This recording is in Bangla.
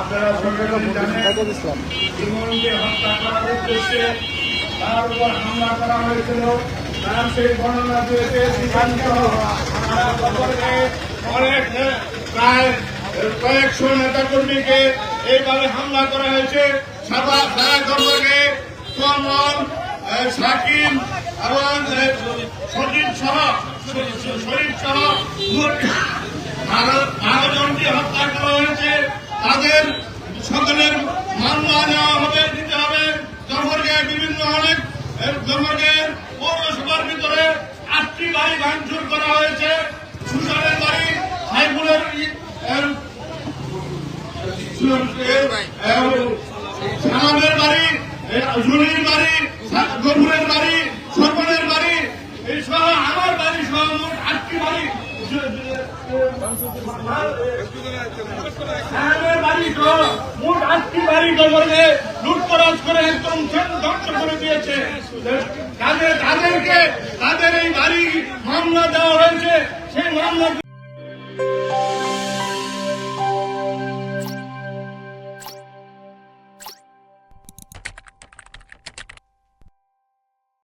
আপনারা সকলে জানেন ইমনকে হত্যা হামলা করা হয়েছিল। তার সেই বর্ণনা সম্পর্কে অনেক প্রায় কয়েকশো নেতা কর্মীকে এইভাবে হামলা করা হয়েছে। সারা সারা সম্পর্কে কমল সাকিম এবং সজিব সহ শরীফ সহ বারো বারো জনগণের পৌরসভার ভিতরে আটটি বাড়ি ভাঙচুর করা হয়েছে সুশানের বাড়ি সাইফুলের আমার বাড়ি সহ মোট আটটি বাড়ি সাহেবের বাড়ি সহ মোট আটটি বাড়ি গভর্নে লুটতরাজ করে একদম ধ্বংস করে দিয়েছে। তাদের তাদেরকে তাদের এই বাড়ি মামলা দেওয়া হয়েছে। সেই মামলা